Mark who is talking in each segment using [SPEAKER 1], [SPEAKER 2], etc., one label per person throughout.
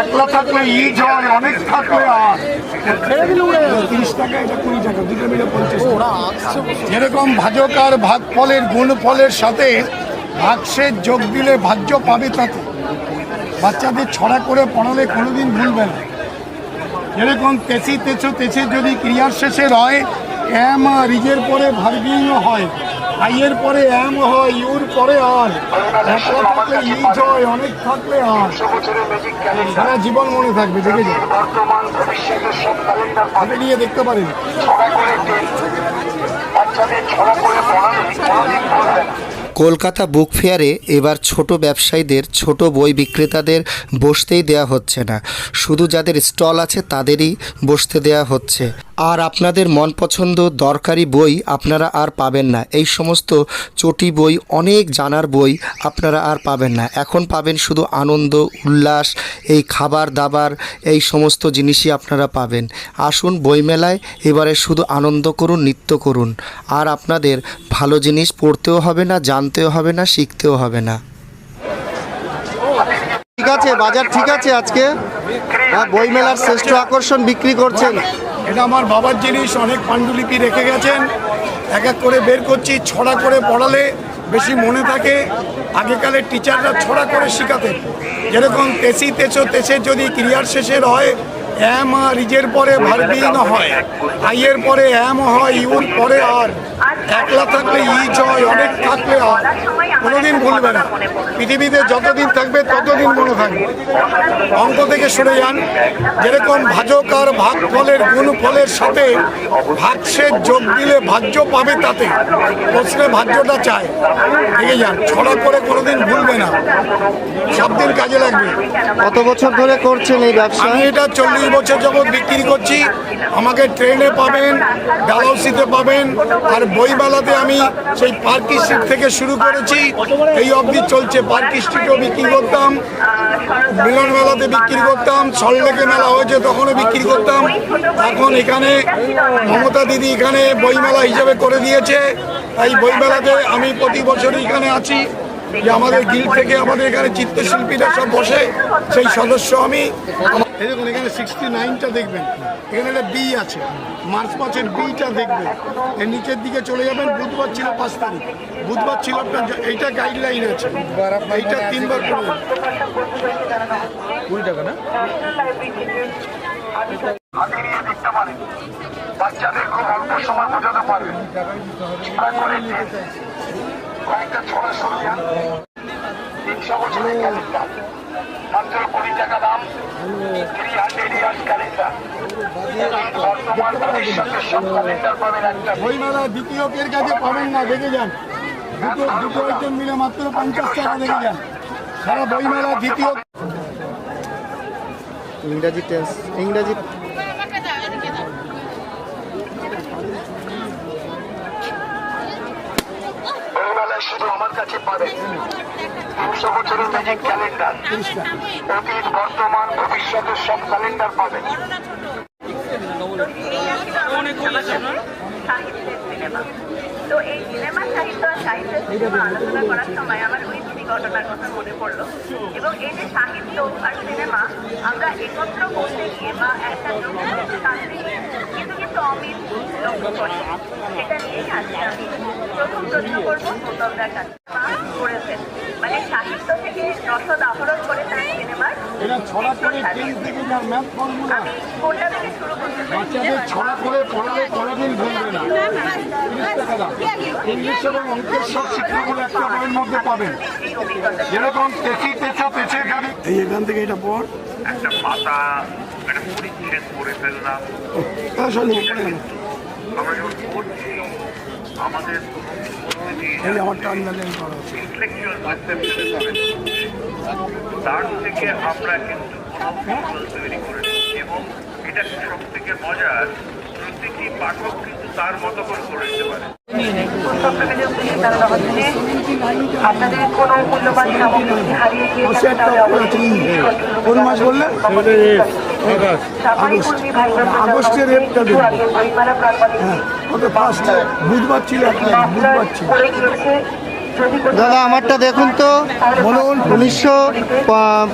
[SPEAKER 1] একলা থাকলে ইজ হয় অনেক থাকলে আর যেরকম ভাজক আর ভাগ ফলের গুণ ফলের সাথে ভাগসের যোগ দিলে ভাজ্য পাবে তাতে। বাচ্চাদের ছড়া করে পড়ালে কোনোদিন ভুলবে না। যেরকম তেসি তেছো তেছে যদি ক্রিয়ার শেষে রয়, এম আর ইজের পরে ভার্বিং হয় আইয়ের পরে এম হয়, ইউর পরে আর। থাকলে ইজ হয় অনেক থাকলে আর। সারা জীবন মনে থাকবে দেখে হাতে নিয়ে দেখতে পারেন।
[SPEAKER 2] কলকাতা বুক ফেয়ারে এবার ছোট ব্যবসায়ীদের, ছোট বই বিক্রেতাদের বসতেই দেয়া হচ্ছে না। শুধু যাদের স্টল আছে তাদেরই বসতে দেয়া হচ্ছে। আর আপনাদের মন পছন্দ দরকারি বই আপনারা আর পাবেন না। এই সমস্ত চটি বই, অনেক জানার বই আপনারা আর পাবেন না। এখন পাবেন শুধু আনন্দ, উল্লাস, এই খাবার দাবার, এই সমস্ত জিনিসই আপনারা পাবেন। আসুন বইমেলায় এবারে শুধু আনন্দ করুন, নৃত্য করুন। আর আপনাদের ভালো জিনিস পড়তেও হবে না, জানতেও হবে না, শিখতেও হবে না।
[SPEAKER 3] ঠিক আছে, বাজার ঠিক আছে আজকে। হ্যাঁ বইমেলার শ্রেষ্ঠ আকর্ষণ বিক্রি করছেন।
[SPEAKER 1] এটা আমার বাবার জিনিস, অনেক পাণ্ডুলিপি রেখে গেছেন। এক এক করে বের করছি, ছড়া করে পড়ালে বেশি মনে থাকে। আগেকালের টিচাররা ছড়া করে শেখাতেন। যেরকম তেসি তেছো তেসে যদি ক্রিয়ার শেষের হয় এম আর ইজের পরে ভার্বিং হয় আইয়ের পরে এম হয় ইউর পরে আর। একলা থাকলে ইজ হয় অনেক থাকলে আর। কোনোদিন ভুলবে না। পৃথিবীতে যতদিন থাকবে ততদিন মনে থাকবে। অঙ্ক থেকে সরে যান। যেরকম ভাজক আর ভাগ ফলের গুণ ফলের সাথে ভাগসের যোগ দিলে ভাজ্য পাবে তাতে। প্রশ্নে ভাজ্যটা চায় দেখে যান ছড়া করে কোনোদিন ভুলবে না। সব দিন কাজে লাগবে।
[SPEAKER 3] কত বছর ধরে করছেন এই ব্যবসা?
[SPEAKER 1] আমি এটা চল্লিশ বছর যাবৎ বিক্রি করছি। আমাকে ট্রেনে পাবেন ডালহাউসিতে পাবেন, আর বইমেলাতে আমি সেই পার্ক স্ট্রিট থেকে শুরু করেছি। এই অবধি চলছে পার্ক স্ট্রিটও বিক্রি করতাম, মিলন মেলাতে বিক্রি করতাম সল্লেকে মেলা হয়েছে তখনও বিক্রি করতাম। এখন এখানে মমতা দিদি এখানে বইমেলা হিসাবে করে দিয়েছে। তাই বইমেলাতে আমি প্রতি বছরই এখানে আছি। যে আমাদের গিল থেকে আমাদের এখানে চিত্রশিল্পীরা সব বসে, সেই সদস্য আমি। এই দেখুন এখানে সিক্সটি নাইনটা দেখবেন। এখানে একটা বি আছে। মার্চ মাসের বিটা দেখবেন। এর নিচের দিকে চলে যাবেন বুধবার ছিল পাঁচ তারিখ। বুধবার ছিল আপনার এইটা গাইডলাইন আছে। এইটা তিনবার করে দেবেন। বাচ্চাদের খুব অল্প সময় বোঝাতে কয়েকটা ছড়া ক্যালেন্ডার মাত্র কুড়ি টাকা দাম। থ্রি হান্ড্রেড ইয়ার্স ক্যালেন্ডার বর্তমান ভবিষ্যতের সব ক্যালেন্ডার পাবেন একটা বইমেলা দ্বিতীয় কের কাছে পাবেন না দেখে যান। দুটো দুটো আইটেম মিলে মাত্র পঞ্চাশ টাকা দেখে যান। সারা বইমেলা দ্বিতীয়
[SPEAKER 3] ইংরাজি টেন্স ইংরাজি
[SPEAKER 1] শুধু আমার কাছে পাবেন। তিনশো বছরের ম্যাজিক ক্যালেন্ডার অতীত, বর্তমান
[SPEAKER 4] তো এই সিনেমা সাহিত্য সাহিত্যের সিনেমা আলোচনা করার সময় আমার ওই ঘটনার কথা মনে পড়ল। এবং এই যে সাহিত্য আর সিনেমা আমরা একত্র করতে গিয়ে বা একটা কাছে কিছু কিছু অমিল লক্ষ্য করি? নিয়েই আজকে আমি প্রথম প্রশ্ন করব গৌতমদার কাছে মা করেছেন মানে সাহিত্য থেকে রসদ আহরণ করে তার
[SPEAKER 1] এরা ছড়া করে থেকে যার ম্যাথ ফর্মুলা বাচ্চাদের ছড়া করে পড়ালে কোনোদিন ভুলবে না তিরিশ টাকা দাম ইংলিশ এবং অঙ্কের সব শিক্ষাগুলো একটা বইয়ের মধ্যে পাবেন যেরকম তেছি তেছা পেছে গাড়ি এই এখান থেকে এটা পড়
[SPEAKER 5] একটা পাতা একটা পরিচ্ছেদ করে ফেললাম
[SPEAKER 1] আসলে পড়ে
[SPEAKER 5] আমরা যখন পড়ছি আমাদের
[SPEAKER 1] এই আমার টার্মিনাল করা আছে
[SPEAKER 5] তার থেকে আমরা কিন্তু কোনো তৈরি করে এবং এটা সব থেকে মজার প্রতিটি পাঠক কিন্তু তার মতো করে পারে।
[SPEAKER 6] আপনাদের কোনো মূল্যবান সামগ্রী হারিয়ে গিয়ে থাকে তাহলে অবশ্যই
[SPEAKER 1] কোন মাস বললেন? আগস্টের রেটটা বুধবার ছিল বুধবার ছিল।
[SPEAKER 2] দাদা আমারটা দেখুন তো। বলুন। উনিশশো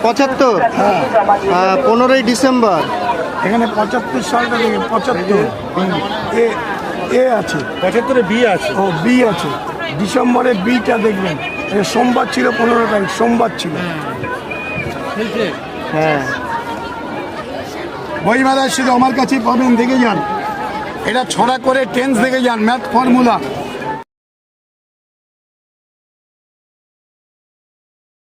[SPEAKER 2] পঁচাত্তর হ্যাঁ, পনেরোই ডিসেম্বর।
[SPEAKER 1] এখানে পঁচাত্তর সালটা থেকে পঁচাত্তর। এ এ আছে।
[SPEAKER 7] পঁচাত্তরে বি আছে।
[SPEAKER 1] ও বি আছে। ডিসেম্বরে বিটা দেখবেন। সোমবার ছিল পনেরো তারিখ সোমবার ছিল।
[SPEAKER 2] হ্যাঁ।
[SPEAKER 1] বইমেলা শুধু আমার কাছে পাবেন, দেখে যান। এটা ছড়া করে টেন্স দেখে যান ম্যাথ ফর্মুলা